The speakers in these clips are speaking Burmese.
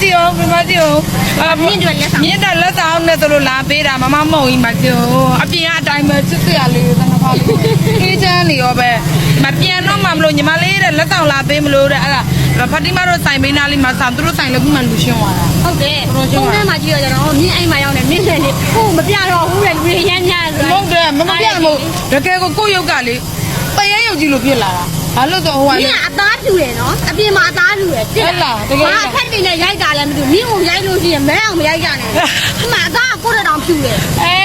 ကြည့်အောင်မမကြည့်အောင်အာမြင့်တွေလက်ဆောင်မြင့်တဲ့လက်ဆောင်နဲ့တို့လိုလာပေးတာမမမုံကြီးမကြည့်အောင်အပြင်အတိုင်းပဲချစ်စရာလေးသနာပါလေးအေးချမ်းနေရောပဲမပြန်တော့မှမလို့ညီမလေးတဲ့လက်ဆောင်လာပေးမလို့တဲ့အဲ့ဒါဖတိမတို့ဆိုင်မင်းသားလေးမှာဆောင်သူတို့ဆိုင်လည်းခုမှလူရှင်းသွားတာဟုတ်တယ်ဖုန်းထဲမှာကြည့်ရကြတော့မြင့်အိမ်မှာရောက်နေမြင့်တယ်လေကိုမပြတော့ဘူးလေလူတွေရမ်းများဆိုမဟုတ်တယ်မမပြတ်မို့တကယ်ကိုကိုရုပ်ကလေပရဲရုပ်ကြီးလိုဖြစ်လာတာ ဘာလို့တော့ဟိုကမြလေင့်အသားပြူတယ်နော်အပြင်မှာအသားပြူတယ်ဟုတ်လားတကယ်ဘာဖက်တင်နဲ့ရိုက်တာလည်းမသိဘူးမြင့်ကိုရိုက်လို့ရှိရင်မဲအောင်မရိုက်ကြနဲ့ဒီမှာအသားကိုယ်တောင်ပြူတယ်အဲ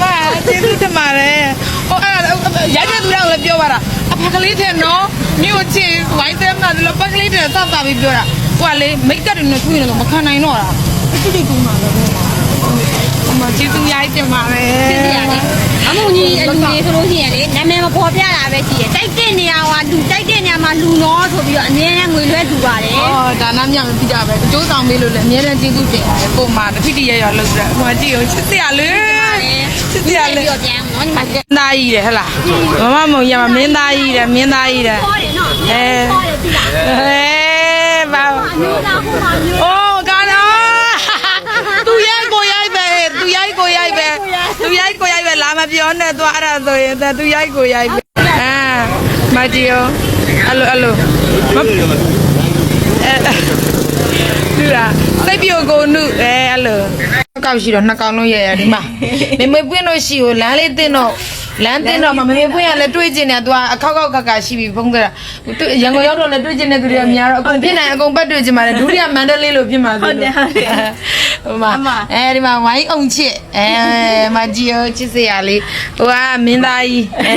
မကျေးဇူးတင်ပါတယ်ဟိုအဲ့ရိုက်တဲ့သူတွေကလည်းပြောပါတာအဖကလေးတဲ့နော်မြို့ချင်းဝိုင်းတဲ့မှာလည်းပကလေးတဲ့သတ်တာပြီးပြောတာဟိုကလေမိတ်ကပ်တွေနဲ့ထွေးနေတော့မခံနိုင်တော့တာတိတိတူးမှာလည်းအ မကျေးဇူးရိုက်တင်ပါတယ်သိရတယ်အမုံကြီးအလူလေးဆိုလို့ရှိရင်လေနာမည်မပေါ်ပြတာပဲရှိတယ်တိုက်တဲ့နေရာကလူတိုက်တဲ့နေရာမှာလူနော်ဆိုပြီးတော့အမြဲတမ်းငွေလွှဲတူပါတယ်အော်ဒါနမြောင်ကြည့်ကြပဲအကျိုးဆောင်ပေးလို့လည်းအများနဲ့ကျေးဇူးတင်ပါတယ်ကိုမတတိတိရရလောက်တယ်ဟိုကြည့်အောင်ချစ်စရာလေချစ်စရာလေပြီးတော့ပြန်နော်ညီမကျသားကြီးတယ်ဟဟလားမမမုံရမမင်းသားကြီးတယ်မင်းသားကြီးတယ်ပေါ်တယ်နော်အဲပေါ်တယ်ပြီလားအဲဘာမျိုးလားဟိုမှာမျိုးအိုးကာနော်သူရိုက်ကိုရိုက်ပဲသူရိုက်ကိုရိုက်ပဲသူရိုက်ကိုရိုက်ပဲလာ မပြောနဲ့သူအဲ့ဒါဆိုရင်သူရိုက်ကိုရိုက်ပဲအာမကြည့်ရောအဲ့လိုအဲ့လိုမအဲသူကစိတ်ပြိုကိုနုအဲအဲ့လို ကောက်ရှိတော့နှစ်ကောင်လုံးရရဒီမှာမေမေပွင့်လို့ရှိကိုလမ်းလေးတင်းတော့လမ်းတင်းတော့မမေမေပွင့်ရလဲတွေးကျင်တယ်သူကအခောက်ခောက်ခက်ခါရှိပြီဖုံးကြတာသူရန်ကုန်ရောက်တော့လဲတွေးကျင်တဲ့သူတွေကများတော့အကုန်ဖြစ်နိုင်အကုန်ပတ်တွေးကျင်ပါတယ်ဒုတိယမန္တလေးလို့ဖြစ်မှာဆိုလို့ဟုတ်တယ်ဟုတ်တယ်ဟိုမှာအဲဒီမှာဝိုင်းအောင်ချစ်အဲမကြည့်ရောချစ်စရာလေးဟိုကမင်းသားကြီးအဲ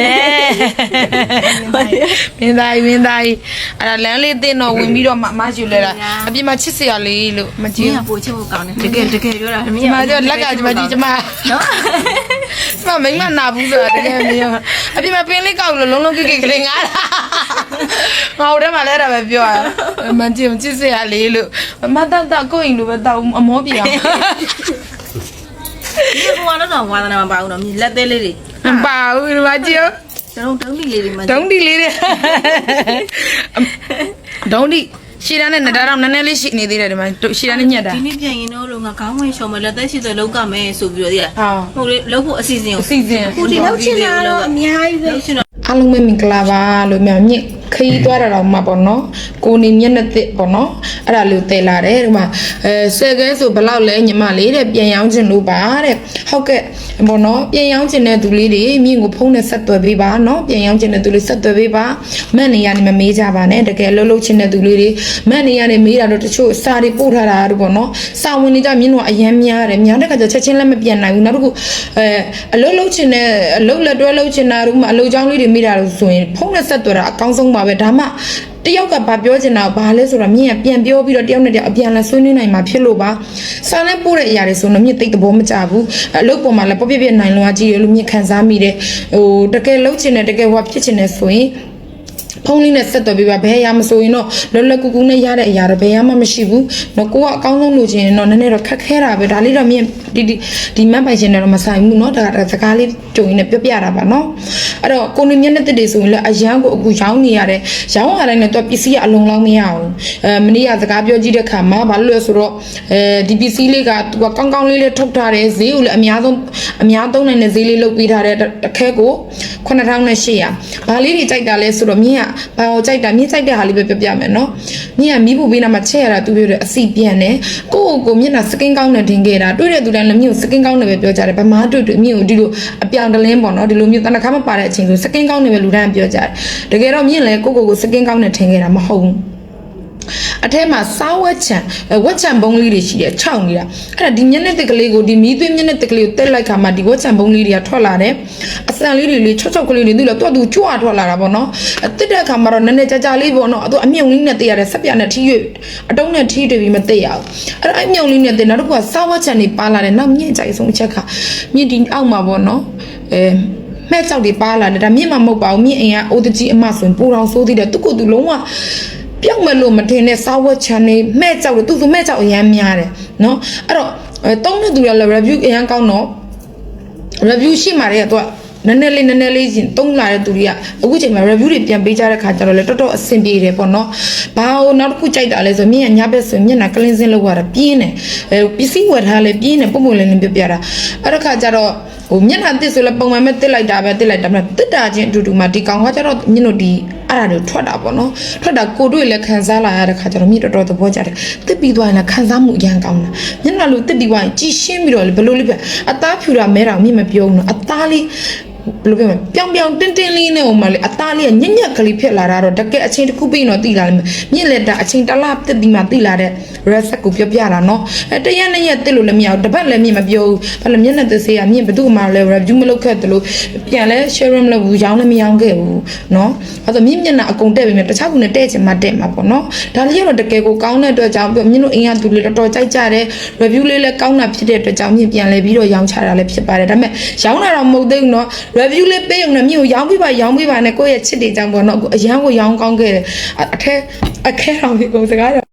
မင်းသားကြီးမင်းသားကြီးအဲ့ဒါလမ်းလေးတင်းတော့ဝင်ပြီးတော့မမရှိလဲတာအပြင်မှာချစ်စရာလေးလို့မကြည့်မပို့ချစ်ဖို့ကောင်းတယ်တကယ်တကယ်ပြောတာမဒီမှာကျလက်ကဒီမှာကြည့်ကျမနော်ကျမမိမနာဘူးဆိုတာတကယ်မင်းအပြင်မှာပင်းလေးကောက်လို့လုံးလုံးကိကိကလေးငါတာငါတို့ထဲမှာလဲတာပဲပြောရမကြည့်မကြည့်စရာလေးလို့မတောက်တော့ကိုရင်လိုပဲတောက်အမောပြအောင်ဒီကတော့တော့ဝါသနာမပါဘူးနော်မြလက်သေးလေးတွေမပါဘူးဒီမှာကြည့်ကျွန်တော်တုံးတီလေးတွေမှဒုံးဒီလေးတဲ့ဒုံးဒီ ရှည်တန်းနဲ့နတားတော့နည်းနည်းလေးရှိနေသေးတယ်ဒီမှာရှည်တန်းနဲ့ညက်တာဒီနေ့ပြန်ရင်တော့လို့ငါခေါင်းဝင်ရှော်မလက်သက်ရှိတဲ့လောက်ကမယ်ဆိုပြီးတော့ဒီကဟောဟုတ်လေလောက်ဖို့အစီအစဉ်ကိုအစီအစဉ်ခုဒီလောက်ချင်တာတော့အများကြီးပဲလောက်ချင်တော့အားလုံးပဲမင်္ဂလာပါလို့မြန်မြင့်ခရီးသွားတာတော့မှပေါ့နော်ကိုနေမျက်နှာသစ်ပေါ့နော်အဲ့ဒါလေးကိုတည်လာတယ်ဒီမှာအဲဆယ်ကဲဆိုဘယ်လောက်လဲညီမလေးတဲ့ပြန်ရောင်းချင်လို့ပါတဲ့ဟုတ်ကဲ့ပေါ့နော်ပြန်ရောင်းချင်တဲ့သူလေးတွေမြင့်ကိုဖုန်းနဲ့ဆက်သွယ်ပေးပါနော်ပြန်ရောင်းချင်တဲ့သူလေးဆက်သွယ်ပေးပါမက်နေရနေမမေးကြပါနဲ့တကယ်လှုပ်လှုပ်ချင်တဲ့သူလေးတွေမက်နေရနေမေးတာတော့တချို့စာတွေပို့ထားတာတို့ပေါ့နော်စာဝင်နေကြမြင့်တော့အရန်များတယ်များတဲ့ခါကျချက်ချင်းလည်းမပြန်နိုင်ဘူးနောက်တစ်ခုအဲအလုပ်လုပ်ချင်တဲ့အလုပ်လက်တွဲလုပ်ချင်တာတို့မှအလုပ်ကြောင်းလေးတွေမိတာလို့ဆိုရင်ဖုန်းနဲ့ဆက်သွယ်တာအကောင်းဆုံးပါပဲဒါမှတယောက်ကဘာပြောချင်တာဘာလဲဆိုတော့မြင့်ကပြန်ပြောပြီးတော့တယောက်နဲ့တယောက်အပြန်လဲဆွေးနွေးနိုင်မှာဖြစ်လို့ပါစာနဲ့ပို့တဲ့အရာတွေဆိုတော့မြင့်သိတဲ့ဘောမကြဘူးအလုပ်ပေါ်မှာလည်းပေါ့ပြပြနိုင်လုံးအကြီးရလို့မြင့်ခံစားမိတယ်ဟိုတကယ်လုပ်ချင်တယ်တကယ်ဟိုဖြစ်ချင်တယ်ဆိုရင် ဖုန်းလေးနဲ့ဆက်သွယ်ပေးပါဘယ်အရာမဆိုရင်တော့လွယ်လွယ်ကူကူနဲ့ရတဲ့အရာတော့ဘယ်အရာမှမရှိဘူးနော်ကိုကအကောင်းဆုံးလိုချင်ရင်တော့နည်းနည်းတော့ခက်ခဲတာပဲဒါလေးတော့မြင်ဒီဒီဒီမက်ပိုင်ရှင်တော့မဆိုင်ဘူးနော်ဒါကစကားလေးကြုံရင်းနဲ့ပြောပြတာပါနော်အဲ့တော့ကိုနေမျက်နှာတက်တွေဆိုရင်လည်းအရန်ကိုအခုရောင်းနေရတဲ့ရောင်းရတိုင်းနဲ့တော့ပစ္စည်းကအလုံးလောက်မရအောင်အဲမနေ့ကစကားပြောကြည့်တဲ့ခါမှာဘာလို့လဲဆိုတော့အဲဒီပစ္စည်းလေးကသူကကောင်းကောင်းလေးလေးထုတ်ထားတယ်ဈေးကိုလည်းအများဆုံးအများသုံးနိုင်တဲ့ဈေးလေးလုပ်ပေးထားတဲ့တစ်ခဲကို9800ဘာလေးတွေကြိုက်တာလဲဆိုတော့မြင်းကဘာကိုကြိုက်တာမြင်းကြိုက်တဲ့ဟာလေးပဲပြောပြမယ်နော်မြင်းကမီးပူပေးနာမှာချက်ရတာသူပြောတယ်အစီပြန်တယ်ကိုယ့်ကိုယ်ကိုမျက်နှာစကင်းကောင်းနဲ့ထင်ခဲ့တာတွေ့တဲ့သူတိုင်းလည်းမြင်းကိုစကင်းကောင်းနဲ့ပဲပြောကြတယ်ဗမာတွေ့တွေ့မြင်းကိုဒီလိုအပြောင်တလင်းပေါ့နော်ဒီလိုမျိုးတနခါမပါတဲ့အချိန်ဆိုစကင်းကောင်းနဲ့ပဲလူတိုင်းပြောကြတယ်တကယ်တော့မြင်းလည်းကိုယ့်ကိုယ်ကိုစကင်းကောင်းနဲ့ထင်ခဲ့တာမဟုတ်ဘူး အထဲမှာစားဝက်ချံအဲဝက်ချံဘုံလေးတွေရှိတယ်ခြောက်နေတာအဲ့ဒါဒီမျက်နှာတစ်ကလေးကိုဒီမီးသွေးမျက်နှာတစ်ကလေးကိုတက်လိုက်ခါမှာဒီဝက်ချံဘုံလေးတွေကထွက်လာတယ်အစံလေးတွေလေးချော့ချော့ကလေးတွေသူ့လို့သူ့သူကြွထွက်လာတာပေါ့နော်အတက်တဲ့ခါမှာတော့နည်းနည်းကြာကြာလေးပေါ့နော်သူအမြုံလေးနဲ့တည်ရတယ်ဆက်ပြနဲ့ထီးရွအတုံးနဲ့ထီးတွေ့ပြီးမတည်ရအောင်အဲ့ဒါအမြုံလေးနဲ့တည်နောက်တစ်ခုကစားဝက်ချံတွေပါလာတယ်နောက်မြင့်ကြိုက်ဆုံးအချက်ကမြင့်ဒီအောက်မှာပေါ့နော်အဲမဲ့ကြောက်တွေပါလာတယ်ဒါမြင့်မှာမဟုတ်ပါဘူးမြင့်အိမ်ကအိုတကြီးအမဆိုရင်ပူတော်ဆိုးသေးတယ်သူကသူလုံးဝ ပြောက်မလို့မတင်တဲ့စာဝတ်ချန်နေမဲ့ကြောက်လို့သူသူမဲ့ကြောက်အရန်များတယ်နော်အဲ့တော့တုံးတဲ့သူကလည်း review အရန်ကောင်းတော့ review ရှိမှတည်းကသူကနည်းနည်းလေးနည်းနည်းလေးရှင်တုံးလာတဲ့သူတွေကအခုချိန်မှာ review တွေပြန်ပေးကြတဲ့ခါကျတော့လေတော်တော်အဆင်ပြေတယ်ပေါ့နော်။ဘာလို့နောက်တစ်ခုကြိုက်တာလဲဆိုမြင်ရညဘက်ဆိုမျက်နှာ cleansing လုပ်ရတာပြင်းတယ်။အဲပစ္စည်းဝယ်ထားလဲပြင်းတယ်ပုံပုံလေးလေးပြပြတာ။အဲ့ဒါခါကျတော့ဟိုမျက်နှာတစ်ဆိုလဲပုံမှန်ပဲတစ်လိုက်တာပဲတစ်လိုက်တာပဲတစ်တာချင်းအတူတူမှာဒီကောင်ကကျတော့ညင်တို့ဒီ အဲ့ဒါတွေထွက်တာပေါ့နော်ထွက်တာကိုတွေ့လဲခံစားလာရတဲ့ခါကျတော့မြင့်တော်တော်သဘောကျတယ်တစ်ပြီးသွားရင်လည်းခံစားမှုအရန်ကောင်းတာမျက်နှာလိုတစ်ပြီးသွားရင်ကြည်ရှင်းပြီးတော့လေဘယ်လိုလဲပြအသားဖြူတာမဲတာမြင့်မပြုံးတော့အသားလေး ဘယ်လိုပြောမလဲပြောင်ပြောင်တင်းတင်းလေးနဲ့ဟိုမှာလေအသားလေးကညက်ညက်ကလေးဖြစ်လာတာတော့တကယ်အချိန်တစ်ခုပြီးတော့တိလာလိမ့်မယ်မြင့်လက်တာအချိန်တစ်လတက်ပြီးမှတိလာတဲ့ reset ကိုပြောပြတာနော်အဲတရက်နှစ်ရက်တက်လို့လည်းမရဘူးတစ်ပတ်လည်းမြင့်မပြောဘူးဘာလို့မျက်နှာသစ်ဆေးကမြင့်ဘသူ့မှာလည်း review မလုပ်ခဲ့သလိုပြန်လဲ share မလုပ်ဘူးရောင်းလည်းမရောင်းခဲ့ဘူးနော်အဲဆိုမြင့်မျက်နှာအကုန်တက်ပြီးမြင့်တခြားခုနဲ့တဲ့ချင်မှတဲ့မှာပေါ့နော်ဒါလေးကတော့တကယ်ကိုကောင်းတဲ့အတွက်ကြောင့်မြင့်တို့အိမ်ကသူလေးတော်တော်ကြိုက်ကြတယ် review လေးလည်းကောင်းတာဖြစ်တဲ့အတွက်ကြောင့်မြင့်ပြန်လဲပြီးတော့ရောင်းချတာလည်းဖြစ်ပါတယ်ဒါပေမဲ့ရောင်းတာတော့မဟုတ်သေးဘူးနော် review လေးပေးုံနဲ့မြို့ရောင်းပြပါရောင်းပြပါနဲ့ကိုယ့်ရဲ့ချစ်တွေကြောင့်ပေါ့နော်အရန်ကိုရောင်းကောင်းခဲ့တယ်အထက်အခဲတော်ဒီကိုစကား